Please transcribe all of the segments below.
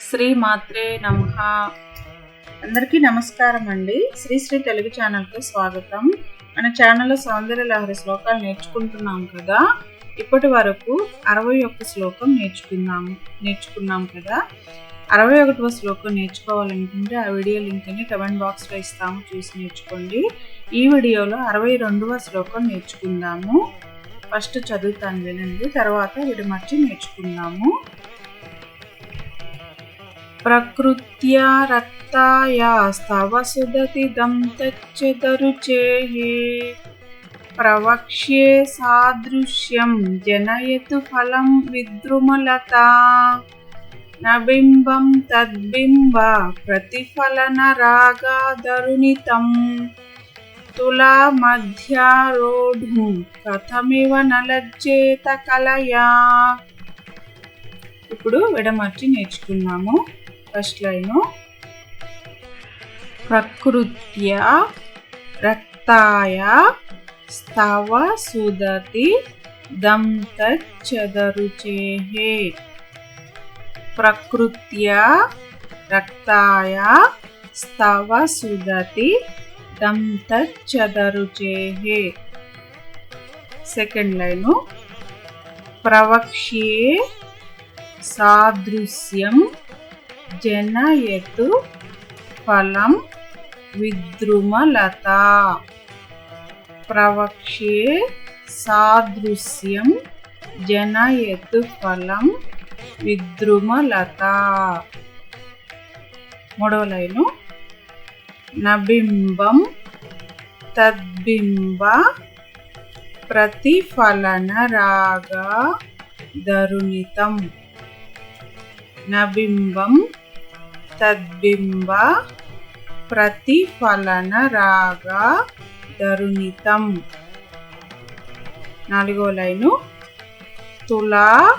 శ్రీ మాత్రే నమ. అందరికీ నమస్కారం అండి శ్రీ శ్రీ తెలుగు ఛానల్కి స్వాగతం. మన ఛానల్లో సౌందర్య లహరి శ్లోకాలు నేర్చుకుంటున్నాం కదా? ఇప్పటి వరకు అరవై ఒక్క శ్లోకం నేర్చుకున్నాము నేర్చుకున్నాం కదా? అరవై ఒకటవ శ్లోకం నేర్చుకోవాలనుకుంటే ఆ వీడియో లింక్ని కమెంట్ బాక్స్లో ఇస్తాము. చూసి నేర్చుకోండి. ఈ వీడియోలో అరవై రెండవ శ్లోకం నేర్చుకుందాము. ఫస్ట్ చదువుతాను వినండి. తర్వాత విడమర్చి నేర్చుకుందాము. ప్రకృత్యా రక్తాయాస్తవ సుదతిదం తచ్చదరుచేః ప్రవక్ష్యే సాదృశ్యం జనయతు ఫలం విద్రుమలత నబింబం తద్బింబ ప్రతిఫలన రాగాదరుణితం తులా మధ్యారోఢుం కథమివ నలజ్జేత కలయా ఇప్పుడు విడమర్చి నేర్చుకున్నాము. First line. ప్రకృత్య రక్తాయ స్తవ సుదతి దంతచ్చదరుచేహే. ప్రకృత్య రక్తాయ స్తవ సుదతి దంతచ్చదరుచేహే. Second line. ప్రవక్ష్యే సాదృశ్యం జనయతు ఫలం విద్రుమలత. ప్రవక్ష్యే సాదృశ్యం జనయతు ఫలం విద్రుమలత. మూడవ లైను. నబింబం తద్బింబ ప్రతిఫలన రాగా దరుణితం నబింబం తద్బింబ ప్రతిఫలన రాగా దరుణితం నాలుగో లైను. తులా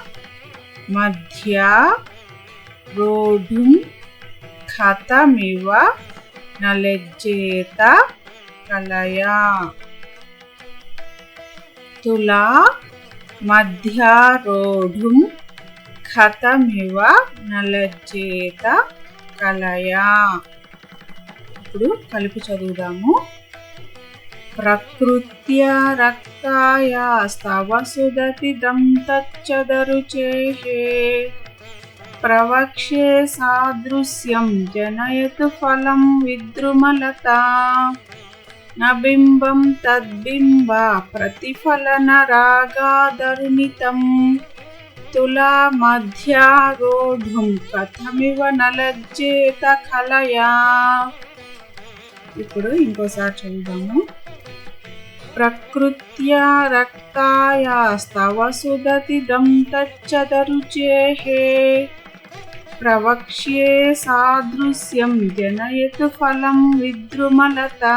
మధ్య రోఢుం కథమివ నలెజ్జేత కలయా. తులా మధ్యారోఢుం కథమివ నలజ్జేత కలయా. ఇప్పుడు కలిపి చదువుదాము. ప్రకృత్య రక్తాయ స్తవ సుదతి దంతచ్చదరుచేహే ప్రవక్ష్యే సాదృశ్యం జనయతు ఫలం విద్రుమలత. నబింబం తద్బింబ ప్రతిఫలన రాగాదరుణితం తులా మధ్యారోఢుం కథమివ నలజ్జేత కలయా. ఇప్పుడు ఇంకోసారి చూద్దాము ప్రకృత్యా రక్తాయాస్తవ సుదతి దంతచ్చదరుచేహే. ప్రవక్ష్యే సాదృశ్యం జనయతు ఫలం విద్రుమలతా.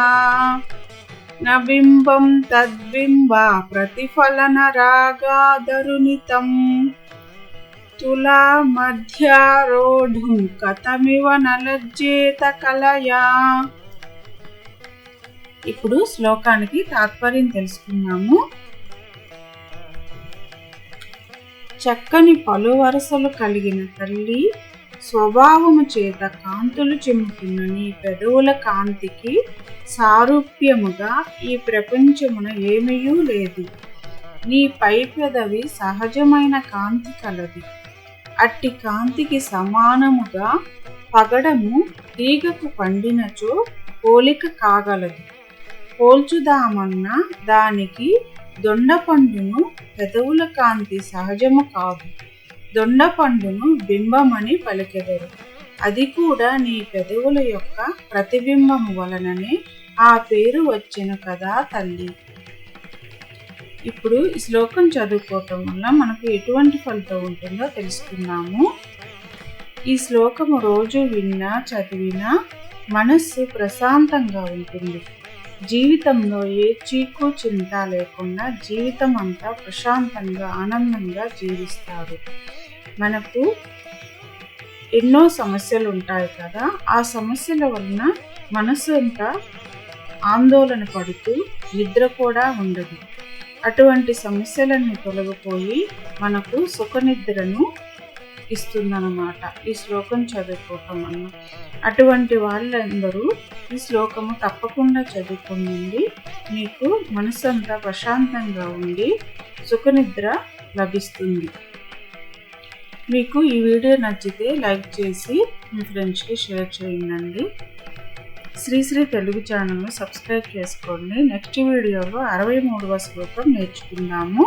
నబింబం తద్బింబ ప్రతిఫలన రాగాదరుణితం తులా మధ్యారోఢుం కథమివ నలజ్జేత కలయా. ఇప్పుడు శ్లోకానికి తాత్పర్యం తెలుసుకున్నాము చక్కని పలు వరుసలు కలిగిన తల్లి స్వభావము చేత కాంతులు చిమ్ముతున్న నీ పెదవుల కాంతికి సారూప్యముగా ఈ ప్రపంచమున ఏమయూ లేదు. నీ పై పెదవి సహజమైన కాంతి కలది. అట్టి కాంతికి సమానముగా పగడము తీగకు పండినచో పోలిక కాగలదు. పోల్చుదామన్న దానికి దొండపండును పెదవుల కాంతి సహజము కాదు. దొండపండును బింబమని పలికెదరు. అది కూడా నీ పెదవుల యొక్క ప్రతిబింబము వలననే ఆ పేరు వచ్చిన కదా తల్లి. ఇప్పుడు ఈ శ్లోకం చదువుకోవటం వల్ల మనకు ఎటువంటి ఫలితం ఉంటుందో తెలుసుకున్నాము ఈ శ్లోకము రోజు విన్నా చదివినా మనస్సు ప్రశాంతంగా ఉంటుంది. జీవితంలో ఏ చీకు చింత లేకుండా జీవితం అంతా ప్రశాంతంగా ఆనందంగా జీవిస్తారు. మనకు ఎన్నో సమస్యలు ఉంటాయి కదా ఆ సమస్యల వలన మనసు అంతా ఆందోళన పడుతూ నిద్ర కూడా ఉండదు. అటువంటి సమస్యలన్నీ తొలగిపోయి మనకు సుఖనిద్రను ఇస్తుందన్నమాట. ఈ శ్లోకం చదువుకోవటం వల్ల. అటువంటి వాళ్ళందరూ ఈ శ్లోకము తప్పకుండా చదువుకోండి. మీకు మనసంతా ప్రశాంతంగా ఉండి సుఖనిద్ర లభిస్తుంది. మీకు ఈ వీడియో నచ్చితే లైక్ చేసి మీ ఫ్రెండ్స్కి షేర్ చేయండి. శ్రీశ్రీ తెలుగు ఛానల్ను సబ్స్క్రైబ్ చేసుకోండి. నెక్స్ట్ వీడియోలో అరవై మూడవ శ్లోకం నేర్చుకుందాము.